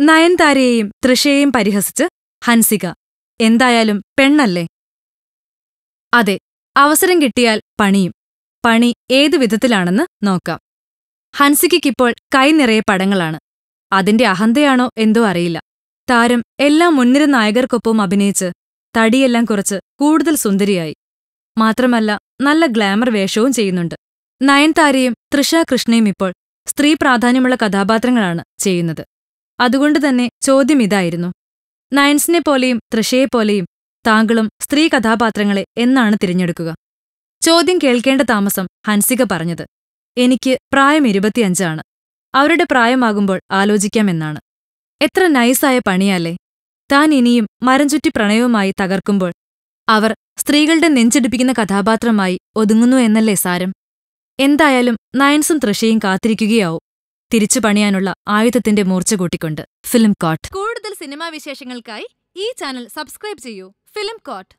നയൻതാരയെയും തൃഷയെയും പരിഹസിച്ച് ഹൻസിക എന്തായാലും പെണ്ണല്ലേ? അതെ അവസരം കിട്ടിയാൽ പണിയും. പണി ഏതു വിധത്തിലാണെന്ന് നോക്കാം. ഹൻസികയ്ക്കിപ്പോൾ കൈ നിറയെ പടങ്ങളാണ്. അതിന്റെ അഹന്തയാണോ എന്തോ അറിയില്ല. താരം എല്ലാ മുൻനിര നായകർക്കൊപ്പം അഭിനയിച്ച് തടിയെല്ലാം കുറച്ച് കൂടുതൽ സുന്ദരിയായി. മാത്രമല്ല നല്ല ഗ്ലാമർ വേഷവും ചെയ്യുന്നുണ്ട്. നയൻതാരയും തൃഷ കൃഷ്ണയും ഇപ്പോൾ സ്ത്രീ പ്രാധാന്യമുള്ള കഥാപാത്രങ്ങളാണ് ചെയ്യുന്നത്. അതുകൊണ്ട് തന്നെ ചോദ്യം ഇതായിരുന്നു. നയൻസിനെ പോലെയും തൃഷയെപ്പോലെയും താങ്കളും സ്ത്രീ കഥാപാത്രങ്ങളെ എന്നാണ് തിരഞ്ഞെടുക്കുക. ചോദ്യം കേൾക്കേണ്ട താമസം ഹൻസിക പറഞ്ഞത്. എനിക്ക് പ്രായം ഇരുപത്തിയഞ്ചാണ് അവരുടെ പ്രായമാകുമ്പോൾ ആലോചിക്കാമെന്നാണ്. എത്ര നൈസായ പണിയാലേ താൻ ഇനിയും മരംചുറ്റി പ്രണയവുമായി തകർക്കുമ്പോൾ അവർ സ്ത്രീകളുടെ നെഞ്ചെടുപ്പിക്കുന്ന കഥാപാത്രമായി ഒതുങ്ങുന്നു എന്നല്ലേ സാരം. എന്തായാലും നയൻസും തൃഷയും കാത്തിരിക്കുകയാവും. തിരിച്ചു പണിയാനുള്ള ആയുധത്തിന്റെ മൂർച്ച കൂട്ടിക്കൊണ്ട് ഫിലിം കോട്ട്. കൂടുതൽ സിനിമാ വിശേഷങ്ങൾക്കായി ഈ ചാനൽ സബ്സ്ക്രൈബ് ചെയ്യൂ. Film coat.